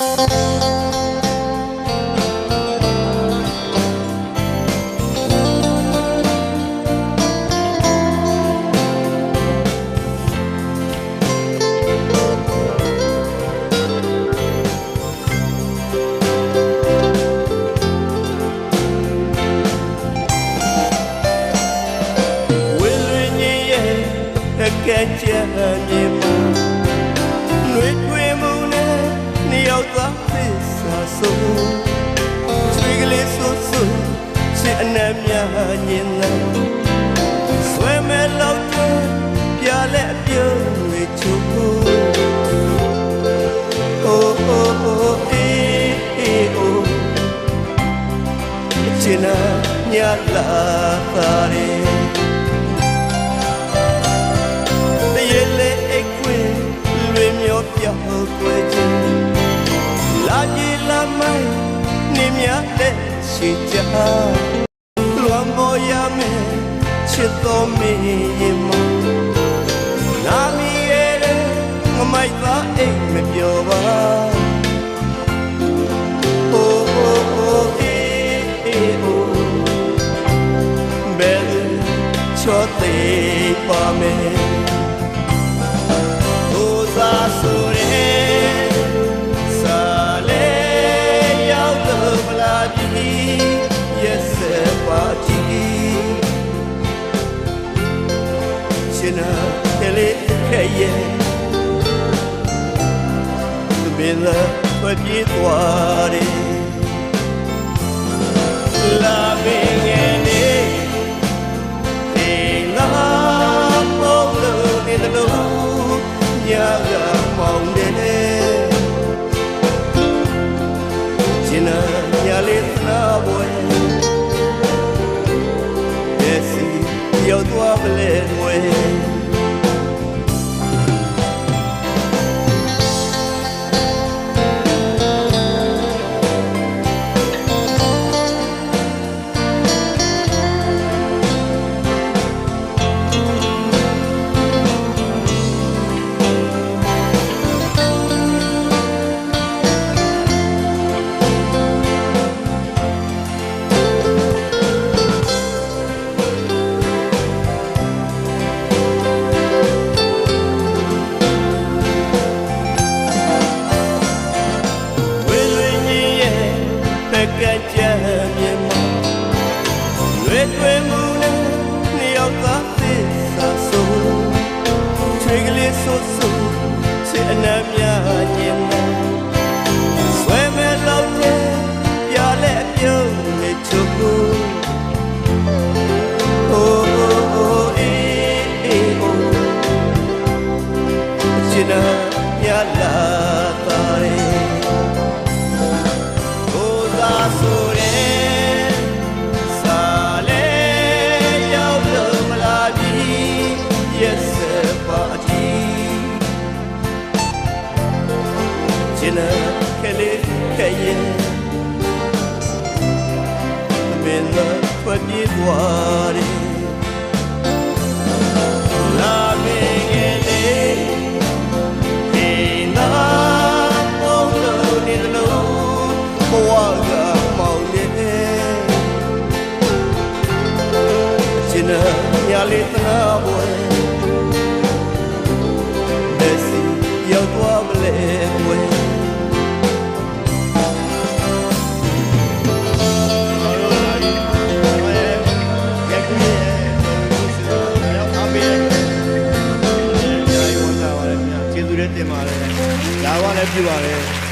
ဝေလွင်ကြီး စာဆုံးချွေကလေးဆူဆူချစ်အနမ်းများညင်လာဆွဲမဲ့လောက်တဲ့ပြလက်အပြုံးတွေချိုးဖို့ Oh oh oh eh eh oh ချင်နာညလာတာရဲ့ ရှိကြလွန်ပေါ်ရမယ်ချစ်တော်မင်းရင်မနာမီရဲ့ငမိုက်သားအိတ်မပြောပါ Oh oh oh eh eh keye Bella pagi tuare La bingene la polo ni lo nya ga mong de China nya le na boy Desi yo tua ble mwe we ni yo ta ti sa so chwe ka le so so che ana mya Yes party ချင်တဲ့ကလေးကရဲ့မင်းတို့ထွက်ပြေးသွားတယ်လာမင်းကလေးဒီနာပေါ်လို့နေလို့ဘဝကမောင်နေချင်တဲ့ညာလေးသနာပွဲ ကျေးဇူးလည်းတင်ပါတယ်။ဒါကလည်းပြပါတယ်